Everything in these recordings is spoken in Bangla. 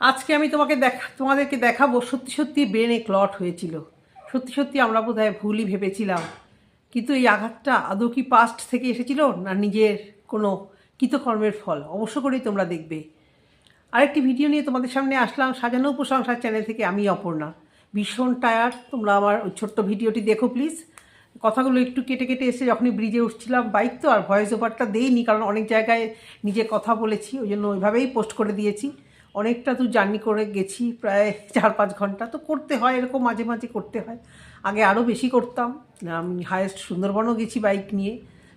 আজকে আমি তোমাকে দেখা, তোমাদেরকে দেখাবো সত্যি সত্যি ব্রেনে ক্লট হয়েছিল। সত্যি সত্যি আমরা বোধহয় ভুলই ভেবেছিলাম। কিন্তু এই আঘাতটা আদৌ কি পাস্ট থেকে এসেছিল না নিজের কোনো কৃতকর্মের ফল? অবশ্য করেই তোমরা দেখবে। আরেকটি ভিডিও নিয়ে তোমাদের সামনে আসলাম। সাজানো উপসংসার চ্যানেল থেকে আমি অপর্ণা। ভীষণ টায়ার তোমরা আমার ওই ছোট্ট ভিডিওটি দেখো প্লিজ কথাগুলো একটু কেটে কেটে এসে যখনই ব্রিজে উঠছিলাম বাইক তো আর ভয়েস ওভারটা দেইনি, কারণ অনেক জায়গায় নিজে কথা বলেছি, ওই জন্য ওইভাবেই পোস্ট করে দিয়েছি। অনেকটা তো জার্নি করে গেছি প্রায় চার পাঁচ ঘণ্টা। তো করতে হয়, এরকম মাঝে মাঝে করতে হয়। আগে আরও বেশি করতাম। আমি হায়েস্ট সুন্দরবনও গেছি বাইক নিয়ে।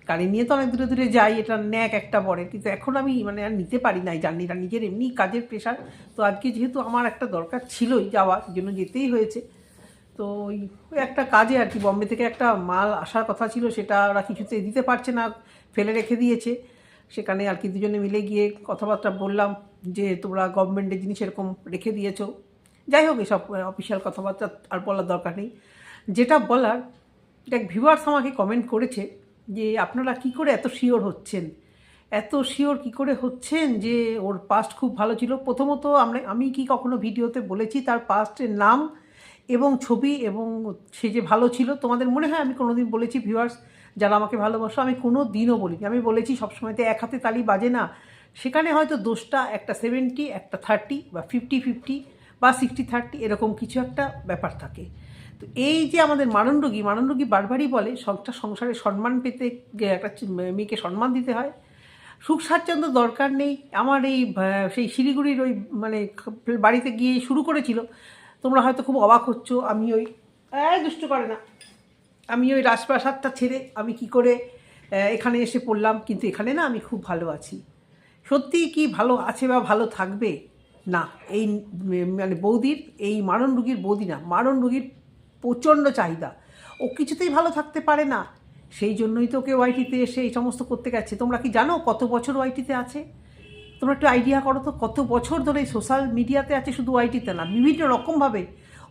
গাড়ি নিয়ে তো অনেক দূরে দূরে যাই, এটা ন্যাক একটা পরে কিন্তু এখন আমি মানে আর নিতে পারি না জার্নিটা। নিজের এমনি কাজের প্রেশার তো আজকে যেহেতু আমার একটা দরকার ছিলই যাওয়া সেই জন্য যেতেই হয়েছে। তো ওই ওই একটা কাজে আর কি, বম্বে থেকে একটা মাল আসার কথা ছিল, সেটা ওরা কিছুতে দিতে পারছে না, ফেলে রেখে দিয়েছে। সেখানে আর কি দুজনে মিলে গিয়ে কথাবার্তা বললাম। যে তোমরা গভর্নমেন্টের জিনিস এরকম রেখে দিয়েছ। যাই হোক, এসব অফিসিয়াল কথাবার্তা আর বলার দরকার নেই। যেটা বলার এক ভিউয়ার্স আমাকে কমেন্ট করেছে যে, আপনারা কি করে এত শিওর হচ্ছেন? এত শিওর কি করে হচ্ছেন যে, ওর পাস্ট খুব ভালো ছিল? প্রথমত, আমরা, আমি কি কখনো ভিডিওতে বলেছি তার পাস্টের নাম এবং ছবি এবং সে যে ভালো ছিল? তোমাদের মনে হয় আমি কোনোদিন বলেছি ভিউয়ার্স যারা আমাকে ভালোবাসো, আমি কোনো দিনও বলিনি। আমি বলেছি, সবসময়তে এক হাতে তালি বাজে না। সেখানে হয়তো দোষটা একটা সেভেন্টি একটা থার্টি বা ফিফটি ফিফটি বা সিক্সটি থার্টি এরকম কিছু একটা ব্যাপার থাকে। তো এই যে আমাদের মারণরোগী মারণরোগী বারবারই বলে সংসার সংসারে সম্মান পেতে একটা মেয়েকে সম্মান দিতে হয়। সুখ স্বাচ্ছন্দ্য দরকার নেই। আমার এই সেই শিলিগুড়ির ওই মানে বাড়িতে গিয়ে শুরু করেছিল। তোমরা হয়তো খুব অবাক হচ্ছ, আমি ওই দুষ্ট করে না। আমি ওই রাজপ্রাসাদটা ছেড়ে আমি কি করে এখানে এসে পড়লাম। কিন্তু এখানে না আমি খুব ভালো আছি। সত্যি কি ভালো আছে বা ভালো থাকবে? না, এই মানে বৌদির, এই মারণ রুগীর বৌদি না, মারণ রুগীর প্রচণ্ড চাহিদা। ও কিছুতেই ভালো থাকতে পারে না। সেই জন্যই তো ওকে ওয়াইটিতে এসে এই সমস্ত করতে গেছে। তোমরা কি জানো কত বছর ওয়াইটিতে আছে? তোমরা একটু আইডিয়া করো তো, কত বছর ধরে সোশ্যাল মিডিয়াতে আছে শুধু ওয়াইটিতে না, বিভিন্ন রকমভাবে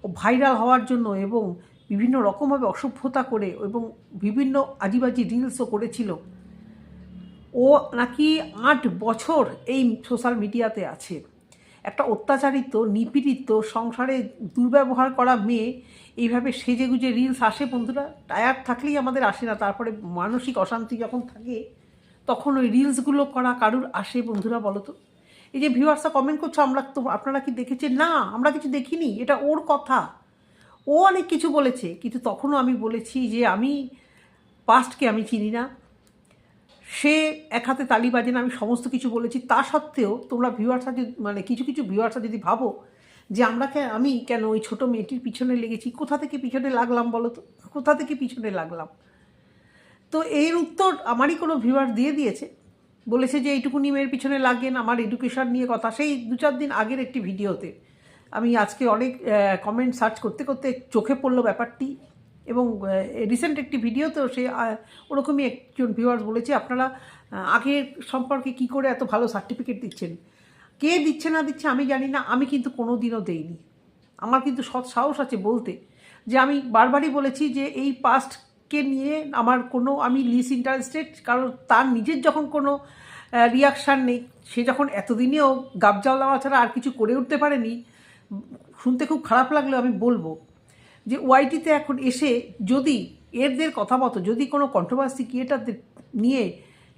ও ভাইরাল হওয়ার জন্য এবং বিভিন্ন রকমভাবে অসভ্যতা করে এবং বিভিন্ন আজিবাজি রিলসও করেছিল। ও নাকি আট বছর এই সোশ্যাল মিডিয়াতে আছে। একটা অত্যাচারিত, নিপীড়িত, সংসারে দুর্ব্যবহার করা মেয়ে এইভাবে সেজে গুজে রিলস আসে বন্ধুরা। টায়ার থাকলেই আমাদের আসে না, তারপরে মানসিক অশান্তি যখন থাকে, তখন ওই রিলসগুলো করা কারুর আসে বন্ধুরা বলো তো? এই যে ভিউয়ার্সরা কমেন্ট করছ, আমরা তো, আপনারা কি দেখেছেন? না, আমরা কিছু দেখিনি, এটা ওর কথা। ও অনেক কিছু বলেছে, কিন্তু তখনও আমি বলেছি যে আমি পাস্টকে আমি চিনি না। সে এক হাতে তালি বাজে না, আমি সমস্ত কিছু বলেছি। তা সত্ত্বেও তোমরা ভিউয়ার্সরা যদি মানে কিছু কিছু ভিউয়ার্সরা যদি ভাবো যে আমরা কেন আমি কেন ওই ছোটো মেয়েটির পিছনে লেগেছি, কোথা থেকে পিছনে লাগলাম বলো তো? কোথা থেকে পিছনে লাগলাম? তো এর উত্তর আমারই কোনো ভিউয়ার দিয়ে দিয়েছে। বলেছে যে এইটুকুনি মেয়ের পিছনে লাগেন আমার এডুকেশন নিয়ে কথা। সেই দু চার দিন আগের একটি ভিডিওতে আমি আজকে অনেক কমেন্ট সার্চ করতে করতে চোখে পড়ল ব্যাপারটি। এবং রিসেন্ট একটি ভিডিওতেও সে ওরকমই একজন ভিউয়ার্স বলেছে, আপনারা আগের সম্পর্কে কি করে এত ভালো সার্টিফিকেট দিচ্ছেন? কে দিচ্ছে না দিচ্ছে আমি জানি না, আমি কিন্তু কোনো দিনও দেইনি। আমার কিন্তু সৎ সাহস আছে বলতে, যে আমি বারবারই বলেছি যে এই পাস্টকে নিয়ে আমার কোনো, আমি লিস ইন্টারেস্টেড কারণ তার নিজের যখন কোনো রিয়াকশান নেই, সে যখন এতদিনেও গাবজাল দেওয়া ছাড়া আর কিছু করে উঠতে পারেনি, শুনতে খুব খারাপ লাগলেও আমি বলব। যে ওয়াইটিতে এখন এসে যদি এরদের কথা মতো যদি কোনো কন্ট্রোভার্সি ক্রিয়েটারদের নিয়ে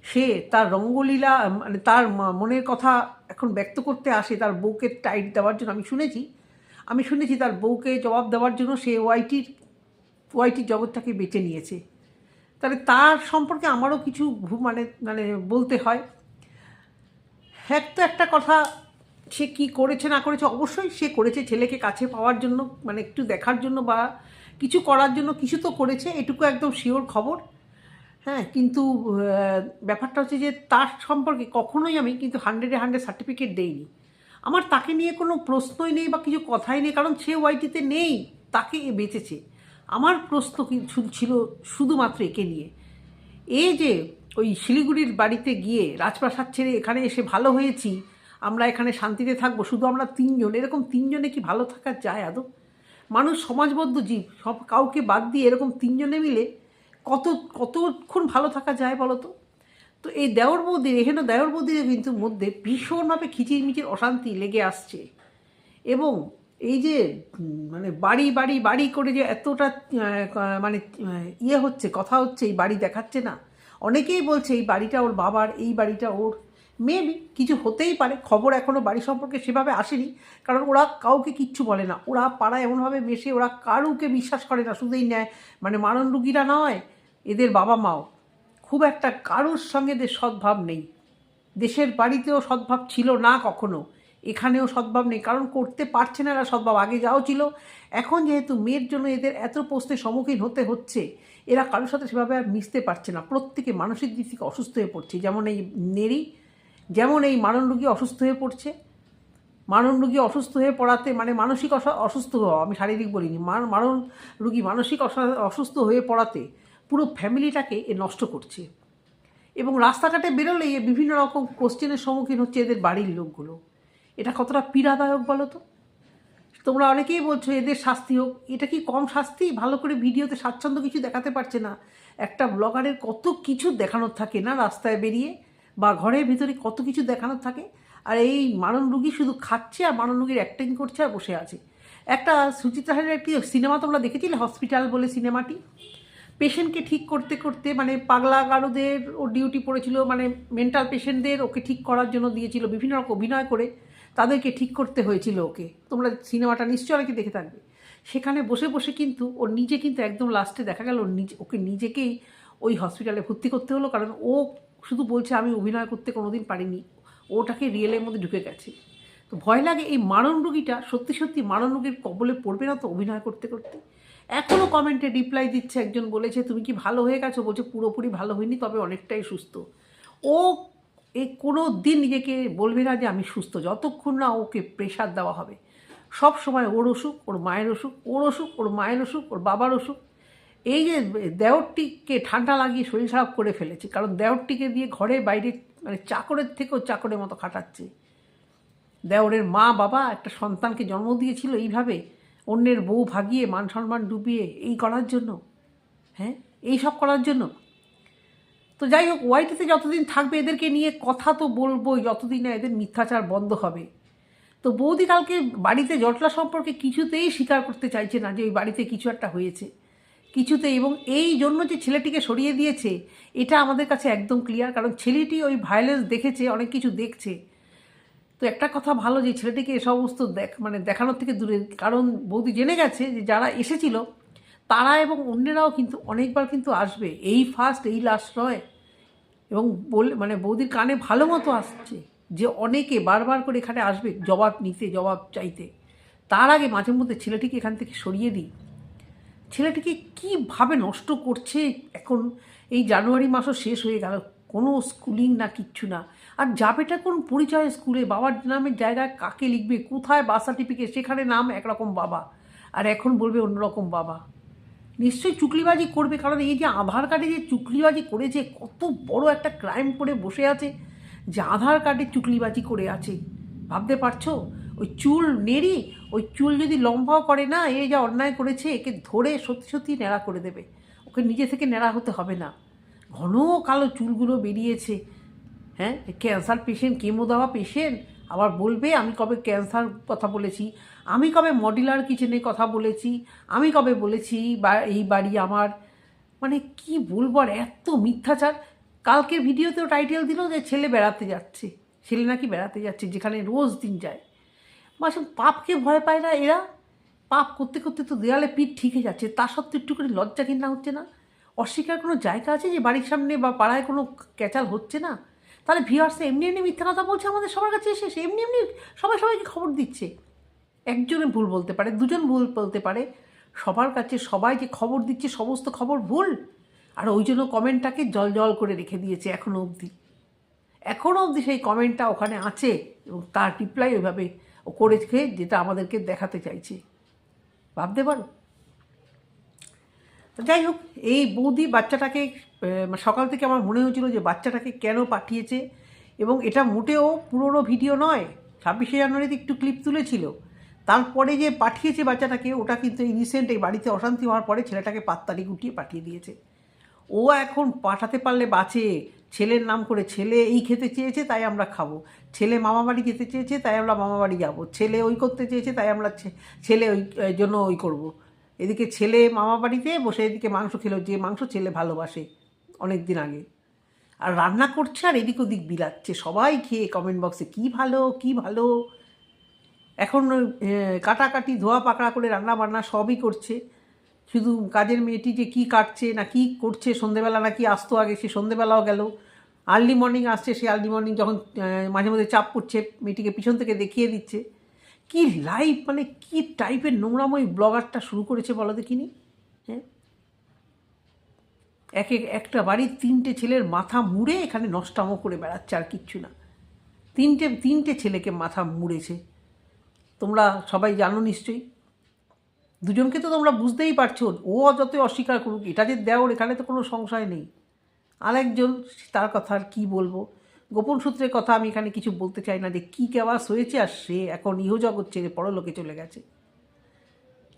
সে তার রঙ্গলীলা মানে তার মনের কথা এখন ব্যক্ত করতে আসে, তার বউকে টাইট দেওয়ার জন্য, আমি শুনেছি আমি শুনেছি তার বউকে জবাব দেওয়ার জন্য সে ওয়াইটির ওয়াইটির জগৎটাকে বেছে নিয়েছে। তাহলে তার সম্পর্কে আমারও কিছু মানে মানে বলতে হয়। এক তো একটা কথা সে কি করেছে, না করেছে, অবশ্যই সে করেছে। ছেলেকে কাছে পাওয়ার জন্য মানে একটু দেখার জন্য বা কিছু করার জন্য কিছু তো করেছে, এটুকু একদম শিওর খবর। হ্যাঁ কিন্তু ব্যাপারটা হচ্ছে যে তার সম্পর্কে কখনোই আমি কিন্তু হান্ড্রেডে হান্ড্রেড সার্টিফিকেট দেইনি। আমার তাকে নিয়ে কোনো প্রশ্নই নেই বা কিছু কথাই নেই, কারণ সে ওয়াইটিতে নেই, তাকে এ বেঁচেছে। আমার প্রশ্ন ছিল শুধুমাত্র একে নিয়ে। এ যে ওই শিলিগুড়ির বাড়িতে গিয়ে রাজপ্রাসাদ ছেড়ে এখানে এসে ভালো হয়েছি আমরা এখানে শান্তিতে থাকব, শুধু আমরা তিনজন, এরকম তিনজনে কি ভালো থাকা যায় আদৌ? মানুষ সমাজবদ্ধ জীব, সব কাউকে বাদ দিয়ে এরকম তিনজনে মিলে কত, কতক্ষণ ভালো থাকা যায় বলো তো? তো এই দেওর বৌদির এখানে দেওর বৌদির কিন্তু মধ্যে ভীষণভাবে খিচিরমিচির অশান্তি লেগে আসছে। এবং এই যে মানে বাড়ি বাড়ি বাড়ি করে যে এতটা মানে ইয়ে হচ্ছে, কথা হচ্ছে, এই বাড়ি দেখাচ্ছে না। অনেকেই বলছে এই বাড়িটা ওর বাবার, এই বাড়িটা ওর। মেবি কিছু হতেই পারে, খবর এখনও বাড়ি সম্পর্কে সেভাবে আসেনি, কারণ ওরা কাউকে কিচ্ছু বলে না। ওরা পাড়া এমনভাবে মেশে, ওরা কারুকে বিশ্বাস করে না, শুধুই ন্যায়। মানে মারণ রুগীরা নয়, এদের বাবা মাও। খুব একটা কারুর সঙ্গে এদের সদ্ভাব নেই। দেশের বাড়িতেও সদ্ভাব ছিল না কখনো। এখানেও সদ্ভাব নেই, কারণ করতে পারছে না এরা সদ্ভাব, আগে যাও ছিল। এখন যেহেতু মেয়ের জন্য এদের এত প্রশ্নের সম্মুখীন হতে হচ্ছে, এরা কারোর সাথে সেভাবে আর মিশতে পারছে না। প্রত্যেকে মানসিক দিক থেকে অসুস্থ হয়ে পড়ছে। যেমন এই নেরি যেমন এই মারণ রুগী অসুস্থ হয়ে পড়ছে, মারণ রুগী অসুস্থ হয়ে পড়াতে মানে মানসিক অস- অসুস্থ হওয়া, আমি শারীরিক বলিনি মার- মারণ রুগী মানসিক অসা- অসুস্থ হয়ে পড়াতে পুরো ফ্যামিলিটাকে এ নষ্ট করছে। এবং রাস্তাঘাটে বেরোলেই এ বিভিন্ন রকম কোশ্চেনের সম্মুখীন হচ্ছে এদের বাড়ির লোকগুলো। এটা কতটা পীড়াদায়ক বলো তো? তোমরা অনেকেই বলছো এদের শাস্তি হোক, এটা কি কম শাস্তি? ভালো করে ভিডিওতে স্বাচ্ছন্দ্য কিছু দেখাতে পারছে না। একটা ব্লগারের কত কিছু দেখানোর থাকে না রাস্তায় বেরিয়ে। বা ঘরের ভিতরে কত কিছু দেখানোর থাকে, আর এই মারণ রুগী শুধু খাচ্ছে আর মারণ রুগীর অ্যাক্টিং করছে আর বসে আছে। একটা সুচিত্রা সেনের একটি সিনেমা তোমরা দেখেছিলে, হসপিটাল বলে সিনেমাটি? পেশেন্টকে ঠিক করতে করতে মানে পাগলা গারুদের ও ডিউটি পড়েছিল মানে মেন্টাল পেশেন্টদের ওকে ঠিক করার জন্য দিয়েছিল, বিভিন্ন রকম অভিনয় করে তাদেরকে ঠিক করতে হয়েছিল ওকে। তোমরা সিনেমাটা নিশ্চয়ই অনেকে দেখে থাকবে। সেখানে বসে বসে কিন্তু ওর নিজে কিন্তু একদম লাস্টে দেখা গেল ওকে নিজেকেই ওই হসপিটালে ভর্তি করতে হলো, কারণ ও শুধু বলছে, আমি অভিনয় করতে কোনোদিন পারিনি। ওটাকে রিয়েলের মধ্যে ঢুকে গেছে। তো ভয় লাগে এই মারণ রুগীটা, সত্যি সত্যি মারণ রুগীর কবলে পড়বে না তো অভিনয় করতে করতে? এখনও কমেন্টে রিপ্লাই দিচ্ছে একজন, বলেছে, তুমি কি ভালো হয়ে গেছো? বলছে, পুরোপুরি ভালো হয়নি তবে অনেকটাই সুস্থ। ও এ কোনো দিন নিজেকে বলবে না যে, আমি সুস্থ। যতক্ষণ না ওকে প্রেশার দেওয়া হবে। সব সময় ওর অসুখ, ওর মায়ের অসুখ, ওর অসুখ, ওর মায়ের অসুখ, ওর বাবার অসুখ এই যে দেওরটিকে ঠান্ডা লাগিয়ে শরীর খারাপ করে ফেলেছে, কারণ দেওরটিকে দিয়ে ঘরে বাইরে মানে চাকরের থেকেও চাকরের মতো খাটাচ্ছে। দেওরের মা বাবা একটা সন্তানকে জন্ম দিয়েছিল এইভাবে, অন্যের বউ ভাগিয়ে, মান সম্মান ডুবিয়ে, এই করার জন্য। হ্যাঁ? এই সব করার জন্য। তো যাই হোক, ওয়াইটিতে যতদিন থাকবে এদেরকে নিয়ে কথা তো বলবোই, যতদিন না এদের মিথ্যাচার বন্ধ হবে। তো বৌদি কালকে বাড়িতে জটলা সম্পর্কে কিছুতেই স্বীকার করতে চাইছে না যে ওই বাড়িতে কিছু একটা হয়েছে। কিছুতে এবং এই জন্য যে ছেলেটিকে সরিয়ে দিয়েছে, এটা আমাদের কাছে একদম ক্লিয়ার কারণ ছেলেটি ওই ভায়োলেন্স দেখেছে, অনেক কিছু দেখছে। তো একটা কথা ভালো যে ছেলেটিকে এ সমস্ত দেখ মানে দেখানোর থেকে দূরে, কারণ বৌদি জেনে গেছে যে যারা এসেছিল, তারা এবং অন্যেরাও কিন্তু অনেকবার কিন্তু আসবে। এই ফার্স্ট এই লাস্ট নয়। এবং বল মানে বৌদির কানে ভালো মতো আসছে যে অনেকে বারবার করে এখানে আসবে, জবাব নিতে, জবাব চাইতে। তার আগে মাঝে মধ্যে ছেলেটিকে এখান থেকে সরিয়ে দিই। ছেলেটিকে কীভাবে নষ্ট করছে? এখন এই জানুয়ারি মাসও শেষ হয়ে গেল, কোনো স্কুলিং না, কিচ্ছু না। আর যাবেটা কোন পরিচয় স্কুলে? বাবার নামের জায়গায় কাকে লিখবে? কোথায় বার্থ সার্টিফিকেট? সেখানে নাম একরকম বাবা। আর এখন বলবে অন্যরকম বাবা। নিশ্চয়ই চুকলিবাজি করবে, কারণ এই যে আধার কার্ডে যে চুকলিবাজি করেছে, কত বড় একটা ক্রাইম করে বসে আছে। যে আধার কার্ডে চুকলিবাজি করে আছে। ভাবতে পারছ? ওই চুল নেড়ি, ওই চুল যদি লম্বাও করে না, এ যা অন্যায় করেছে, একে ধরে সত্যি সত্যি ন্যাড়া করে দেবে। ওকে নিজে থেকে ন্যাড়া হতে হবে না। ঘন কালো চুলগুলো বেরিয়েছে। হ্যাঁ ক্যান্সার পেশেন্ট কেমো দেওয়া পেশেন্ট আবার বলবে, আমি কবে ক্যান্সার কথা বলেছি? আমি কবে মডিলার কিচেনে কথা বলেছি? আমি কবে বলেছি বা, এই বাড়ি আমার? মানে কি বলব আর এত মিথ্যাচার। কালকের ভিডিওতেও টাইটেল দিল যে, ছেলে বেড়াতে যাচ্ছে। ছেলে নাকি বেড়াতে যাচ্ছে, যেখানে রোজ দিন যায়। মাসে পাপকে ভয় পায় না এরা? পাপ করতে করতে তো দেয়ালে পিঠ ঠিকে যাচ্ছে, তা সত্ত্বেও একটু করে লজ্জা কিনা হচ্ছে না? অস্বীকার কোনো জায়গা আছে যে বাড়ির সামনে বা পাড়ায় কোনো ক্যাচাল হচ্ছে না? তাহলে ভিউয়ার্স এমনি এমনি মিথ্যা কথা বলছে আমাদের সবার কাছে এসে এসে এমনি এমনি সবাই সবাইকে খবর দিচ্ছে। একজনে ভুল বলতে পারে, দুজন ভুল বলতে পারে, সবার কাছে সবাই যে খবর দিচ্ছে, সমস্ত খবর ভুল। আর ওই জন্য কমেন্টটাকে জল জল করে রেখে দিয়েছে এখনও অবধি। এখনও অবধি সেই কমেন্টটা ওখানে আছে এবং তার রিপ্লাই ওইভাবে করেছে যেটা আমাদেরকে দেখাতে চাইছে। ভাবতে পারো? যাই হোক, এই বৌদি বাচ্চাটাকে সকাল থেকে আমার মনে হয়েছিল যে বাচ্চাটাকে কেন পাঠিয়েছে এবং এটা মোটেও পুরনো ভিডিও নয়, ছাব্বিশে জানুয়ারিতে একটু ক্লিপ তুলেছিল। তারপরে যে পাঠিয়েছে বাচ্চাটাকে, ওটা কিন্তু এই রিসেন্ট এই বাড়িতে অশান্তি হওয়ার পরে ছেলেটাকে পাত্তারি গুটিয়ে পাঠিয়ে দিয়েছে। ও এখন পাঠাতে পারলে বাঁচে ছেলের নাম করে ছেলে এই খেতে চেয়েছে, তাই আমরা খাব। ছেলে মামা বাড়ি যেতে চেয়েছে, তাই আমরা মামা বাড়ি যাব। ছেলে ওই করতে চেয়েছে, তাই আমরা ছেলে ওই জন্য ওই করব। এদিকে ছেলে মামা বাড়িতে বসে এদিকে মাংস খেলো, যে মাংস ছেলে ভালোবাসে অনেক দিন আগে। আর রান্না করছে আর এদিক ওদিক বিলাচ্ছে। সবাই খেয়ে কমেন্ট বক্সে কি ভালো কি ভালো? এখন কাটাকাটি, ধোয়া পাকড়া করে রান্না বান্না সবই করছে। শুধু কাজের মেয়েটি যে কি কাটছে না কি করছে, সন্ধেবেলা নাকি আসতো আগে, সে সন্ধেবেলাও গেল। আর্লি মর্নিং আসছে, সে আর্লি মর্নিং যখন মাঝে মধ্যে চাপ পড়ছে, মেয়েটিকে পিছন থেকে দেখিয়ে দিচ্ছে। কি লাইভ মানে কি টাইপের নোংরাময় ব্লগারটা শুরু করেছে বলো দেখিনি? হ্যাঁ? এক এক, একটা বাড়ির তিনটে ছেলের মাথা মুড়ে এখানে নষ্টামো করে বেড়াচ্ছে আর কিচ্ছু না। তিনটে তিনটে ছেলেকে মাথা মুড়েছে। তোমরা সবাই জানো নিশ্চয়ই। দুজনকে তো তোমরা বুঝতেই পারছ, ও যতই অস্বীকার করুক, এটা যে দেওর, এখানে তো কোনো সংশয় নেই। আরেকজন, তার কথা আর কী বলব? গোপন সূত্রের কথা আমি এখানে কিছু বলতে চাই না যে কী কেওয়াস হয়েছে আর সে এখন ইহজগৎ ছেড়ে পরলোকে চলে গেছে।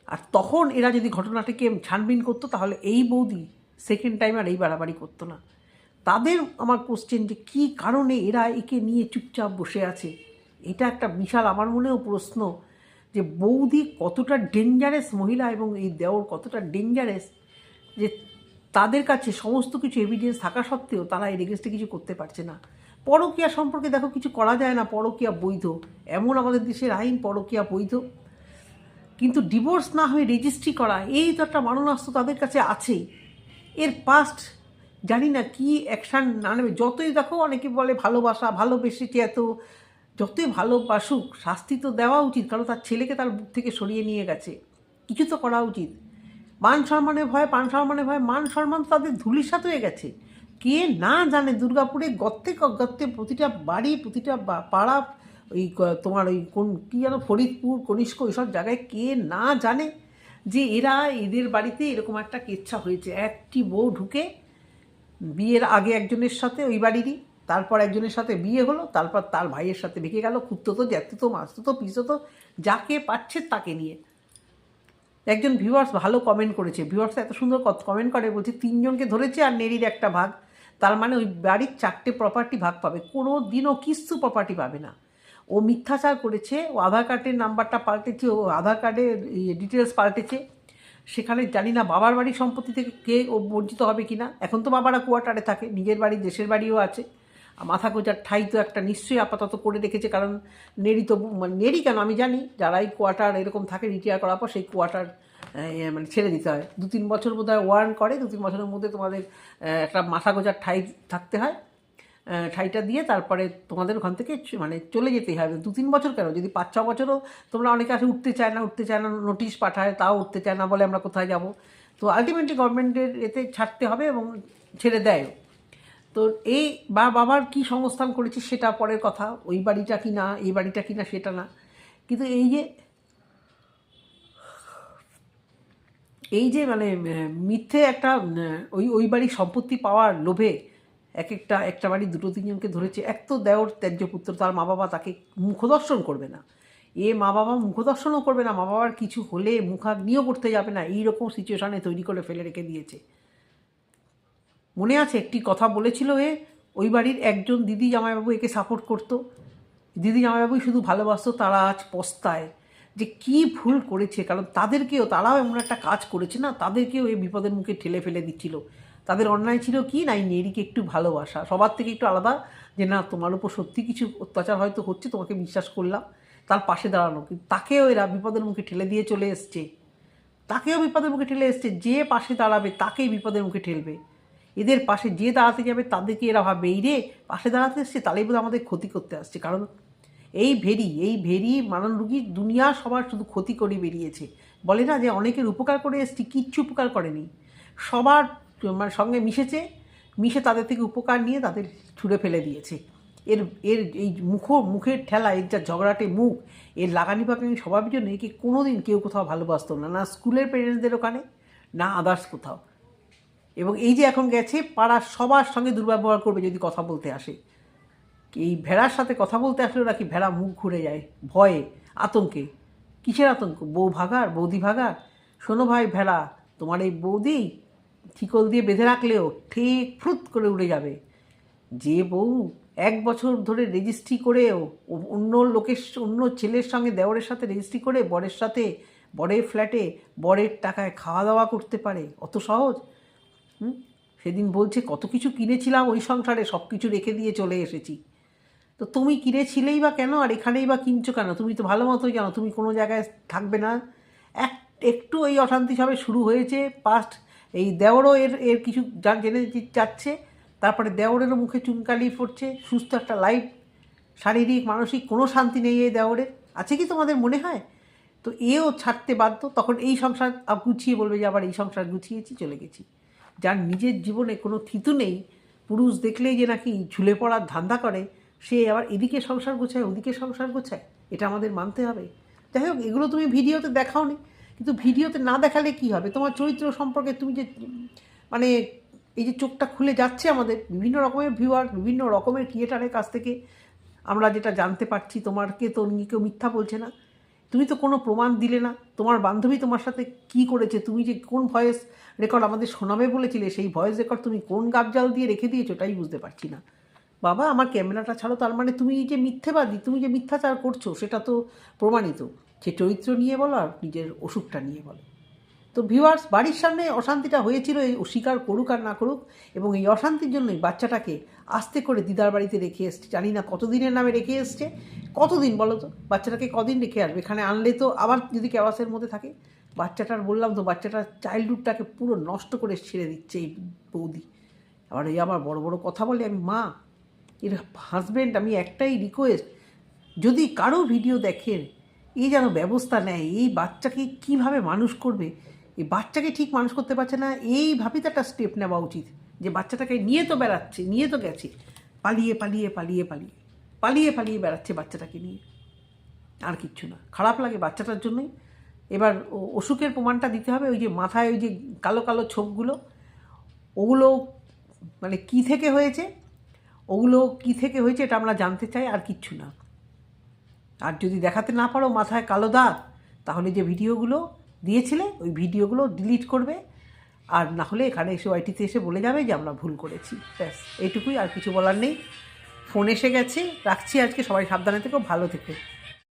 আর তখন এরা যদি ঘটনাটিকে ছানবিন করতো, তাহলে এই বৌদি সেকেন্ড টাইম আর এই বাড়াবাড়ি করতো না। তাদের আমার কোশ্চেন যে কী কারণে এরা একে নিয়ে চুপচাপ বসে আছে, এটা একটা বিশাল, আমার মনেও প্রশ্ন। যে বৌদি কতটা ডেঞ্জারাস মহিলা এবং এই দেওর কতটা ডেঞ্জারাস যে তাদের কাছে সমস্ত কিছু এভিডেন্স থাকা সত্ত্বেও তারা এই এগেনস্টে কিছু করতে পারছে না। পরকীয়া সম্পর্কে দেখো, কিছু করা যায় না, পরকীয়া বৈধ। এমন আমাদের দেশের আইন, পরকীয়া বৈধ। কিন্তু ডিভোর্স না হয়ে রেজিস্ট্রি করা, এই তো একটা মারণাস্ত্র তাদের কাছে আছেই। এর পাস্ট জানি না কি অ্যাকশান না নেবে। যতই দেখো, অনেকে বলে ভালোবাসা, ভালোবেসেছে এত যতই ভালোবাসুক শাস্তি তো দেওয়া উচিত, কারণ তার ছেলেকে তার বুক থেকে সরিয়ে নিয়ে গেছে। কিছু তো করা উচিত। মান সম্মানের ভয়, পান সম্মানের ভয়, মান সম্মান তাদের ধুলিসাত হয়ে গেছে। কে না জানে, দুর্গাপুরে গর্তে গর্তে প্রতিটা বাড়ি, প্রতিটা পাড়া, ওই তোমার ওই কোন, কী যেন ফরিদপুর, কনিষ্ক এইসব জায়গায় কে না জানে যে এরা এদের বাড়িতে এরকম একটা কেচ্ছা হয়েছে। একটি বউ ঢুকে, বিয়ের আগে একজনের সাথে, ওই বাড়িরই তারপর একজনের সাথে বিয়ে হলো, তারপর তার ভাইয়ের সাথে ভেঙে গেল, খুঁজতো তো জ্যাতো তো মাসতো তো, পিসতো তো, যাকে পাচ্ছে তাকে নিয়ে। একজন ভিউয়ার্স ভালো কমেন্ট করেছে। ভিউয়ার্স এত সুন্দর কমেন্ট করে, বলছে, তিনজনকে ধরেছে আর নেরির একটা ভাগ। তার মানে ওই বাড়ির চারটে প্রপার্টি ভাগ পাবে। কোনো দিনও কিস্তু প্রপার্টি পাবে না। ও মিথ্যাচার করেছে, ও আধার কার্ডের নাম্বারটা পাল্টেছে, ও আধার কার্ডের ডিটেলস পাল্টেছে। সেখানে জানি না বাবার বাড়ির সম্পত্তি থেকে কে ও বঞ্চিত হবে কি না এখন তো বাবারা কোয়ার্টারে থাকে, নিজের বাড়ি, দেশের বাড়িও আছে। মাথা গোজার ঠাই তো একটা নিশ্চয়ই আপাতত করে রেখেছে, কারণ নেরি তো মানে নেরি কেন আমি জানি, যারাই কোয়ার্টার এরকম থাকে রিটায়ার করার পর সেই কোয়ার্টার মানে ছেড়ে দিতে হয়। দু তিন বছর বোধ হয় ওয়ার্ন করে, দু তিন বছরের মধ্যে তোমাদের একটা মাথা গোজার ঠাই থাকতে হয় ঠাইটা দিয়ে তারপরে তোমাদের ওখান থেকে মানে চলে যেতেই হবে দু তিন বছর কেন? যদি পাঁচ ছ বছরও তোমরা অনেকে আসে উঠতে চায় না, উঠতে চায় না, নোটিশ পাঠায়, তাও উঠতে চায় না বলে আমরা কোথায় যাব? তো আলটিমেটলি গভর্নমেন্টের এতে ছাড়তে হবে এবং ছেড়ে দেয় তো এই বা বাবার কি সংস্থান করেছে সেটা পরের কথা, ওই বাড়িটা কি না, এই বাড়িটা কি না সেটা না। কিন্তু এই যে এই যে মানে মিথ্যে একটা ওই ওই বাড়ির সম্পত্তি পাওয়ার লোভে এক একটা একটা বাড়ি দুটো তিনজনকে ধরেছে, এক তো দেওর ত্যায্য পুত্র, তার মা বাবা তাকে মুখদর্শন করবে না। এ মা বাবা মুখদর্শনও করবে না, মা বাবার কিছু হলে মুখাগ্নিও করতে যাবে না, এইরকম সিচুয়েশানে তৈরি করে ফেলে রেখে দিয়েছে। মনে আছে? একটি কথা বলেছিল এ, ওই বাড়ির একজন দিদি জামাইবাবু একে সাপোর্ট করতো। দিদি জামাইবাবুই শুধু ভালোবাসতো, তারা আজ পস্তায়। যে কি ভুল করেছে? কারণ তাদেরকেও, তারাও এমন একটা কাজ করেছে না, তাদেরকেও এই বিপদের মুখে ঠেলে ফেলে দিচ্ছিল। তাদের অন্যায় ছিল কি? না, এই নেরিকে একটু ভালোবাসা। সবার থেকে একটু আলাদা যে, না, তোমার উপর সত্যি কিছু অত্যাচার হয়তো হচ্ছে, তোমাকে বিশ্বাস করলাম, তার পাশে দাঁড়ানো। কিন্তু তাকেও এরা বিপদের মুখে ঠেলে দিয়ে চলে এসছে। তাকেও বিপদের মুখে ঠেলে এসছে। যে পাশে দাঁড়াবে, তাকেই বিপদের মুখে ঠেলবে। এদের পাশে যে দাঁড়াতে যাবে তাদেরকে এরা ভাববে, এই রে, পাশে দাঁড়াতে এসছে তাহলেই বোধ আমাদের ক্ষতি করতে আসছে। কারণ এই ভেরি এই ভেরি মানন রুগী দুনিয়া সবার শুধু ক্ষতি করে বেরিয়েছে। বলে না যে অনেকের উপকার করে এসছি, কিচ্ছু উপকার করেনি। সবার মানে সঙ্গে মিশেছে, মিশে তাদের থেকে উপকার নিয়ে তাদের ছুঁড়ে ফেলে দিয়েছে। এর এর এই মুখ, মুখের ঠেলা, এর যা ঝগড়াটে মুখ, এর লাগানি পাকানি স্বভাবের জন্য একে কোনো দিন কেউ কোথাও ভালোবাসত না না স্কুলের পেরেন্টসদের ওখানে, না আদার্স কোথাও। এবং এই যে এখন গেছে, পাড়ার সবার সঙ্গে দুর্ব্যবহার করবে যদি কথা বলতে আসে। এই ভেড়ার সাথে কথা বলতে আসলেও নাকি ভেড়া মুখ ঘুরে যায়? ভয়ে? আতঙ্কে? কিসের আতঙ্ক? বউ ভাগার? বৌদি ভাগার? শোনো ভাই ভেড়া, তোমার এই বৌদি ঠিকল দিয়ে বেঁধে রাখলেও ঠিক ফ্রুত করে উড়ে যাবে। যে বউ এক বছর ধরে রেজিস্ট্রি করেও অন্য লোকের অন্য ছেলের সঙ্গে দেওরের সাথে রেজিস্ট্রি করে বরের সাথে, বরের ফ্ল্যাটে বরের টাকায় খাওয়া দাওয়া করতে পারে, অত সহজ? সেদিন বলছে, কত কিছু কিনেছিলাম ওই সংসারে, সব কিছু রেখে দিয়ে চলে এসেছি। তো তুমি কিনেছিলেই বা কেন? আর এখানেই বা কিনছো কেন? তুমি তো ভালো মতোই জানো, তুমি কোনো জায়গায় থাকবে না। এক, একটু এই অশান্তি সবে শুরু হয়েছে। পাস্ট এই দেওরও এর এর কিছু যা- জেনে যাচ্ছে। তারপরে দেওরেরও মুখে চুনকালি পড়ছে। সুস্থ একটা লাইফ শারীরিক, মানসিক, কোনো শান্তি নেই এই দেওরের আছে কি তোমাদের মনে হয়? তো এও ছাড়তে বাধ্য। তখন এই সংসার গুছিয়ে বলবে যে, আবার এই সংসার গুছিয়েছি, চলে গেছি। যার নিজের জীবনে কোনো থিতু নেই, পুরুষ দেখলেই যে নাকি ঝুলে পড়ার ধান্দা করে, সে আবার এদিকে সংসার গোছায়, ওদিকে সংসার গোছায়, এটা আমাদের মানতে হবে। যাই হোক, এগুলো তুমি ভিডিওতে দেখাওনি, কিন্তু ভিডিওতে না দেখালে কি হবে? তোমার চরিত্র সম্পর্কে তুমি যে মানে এই যে চোখটা খুলে যাচ্ছে আমাদের, বিভিন্ন রকমের ভিউয়ার বিভিন্ন রকমের ক্রিয়েটারের কাছ থেকে আমরা যেটা জানতে পারছি তোমারকে তো কেউ মিথ্যা বলছে না। তুমি তো কোনো প্রমাণ দিলে না। তোমার বান্ধবী তোমার সাথে কি করেছে? তুমি যে কোন ভয়েস রেকর্ড আমাদের শোনাবে বলেছিলে, সেই ভয়েস রেকর্ড তুমি কোন গাবজাল দিয়ে রেখে দিয়েছ ওটাই বুঝতে পারছি না। বাবা, আমার ক্যামেরাটা ছাড়ো তার মানে তুমি যে মিথ্যেবাদী, তুমি যে মিথ্যাচার করছ, সেটা তো প্রমাণিত। সে চরিত্র নিয়ে বলো আর নিজের অসুখটা নিয়ে বলো। তো ভিউয়ার্স বাড়ির সামনে অশান্তিটা হয়েছিল, এই স্বীকার করুক আর না করুক, এবং এই অশান্তির জন্যই বাচ্চাটাকে আস্তে করে দিদার বাড়িতে রেখে এসছে। জানি না কতদিনের নামে রেখে এসছে। কতদিন বলো তো? বাচ্চাটাকে কদিন রেখে আসবে? এখানে আনলে তো আবার যদি ক্যাওয়াসের মধ্যে থাকে। বাচ্চাটার বললাম তো বাচ্চাটার চাইল্ডহুডটাকে পুরো নষ্ট করে ছেড়ে দিচ্ছে এই বৌদি। আবার এই আবার বড় বড় কথা বলে, আমি, মা, এর হাজব্যান্ড আমি একটাই রিকোয়েস্ট যদি কারও ভিডিও দেখেন এই যেন ব্যবস্থা নেয়, এই বাচ্চাকে কীভাবে মানুষ করবে? এই বাচ্চাকে ঠিক মানুষ করতে পারছে না এইভাবেই তো একটা স্টেপ নেওয়া উচিত যে বাচ্চাটাকে নিয়ে তো বেড়াচ্ছে, নিয়ে তো গেছে। পালিয়ে পালিয়ে পালিয়ে পালিয়ে পালিয়ে পালিয়ে বেড়াচ্ছে বাচ্চাটাকে নিয়ে। আর কিচ্ছু না। খারাপ লাগে বাচ্চাটার জন্যই। এবার অসুখের প্রমাণটা দিতে হবে, ওই যে মাথায় ওই যে কালো কালো ছোপগুলো। ওগুলো মানে কি থেকে হয়েছে? ওগুলো কি থেকে হয়েছে এটা আমরা জানতে চাই, আর কিচ্ছু না। আর যদি দেখাতে না পারো মাথায় কালো দাগ, তাহলে যে ভিডিওগুলো দিয়েছিলে, ওই ভিডিওগুলো ডিলিট করবে। আর না হলে এখানে এসে ওয়াইটিতে এসে বলে যাবে যে, আমরা ভুল করেছি। ব্যাস, এইটুকুই, আর কিছু বলার নেই। ফোন এসে গেছে, রাখছি আজকে, সবাই সাবধানে থেকো, ভালো থেকো।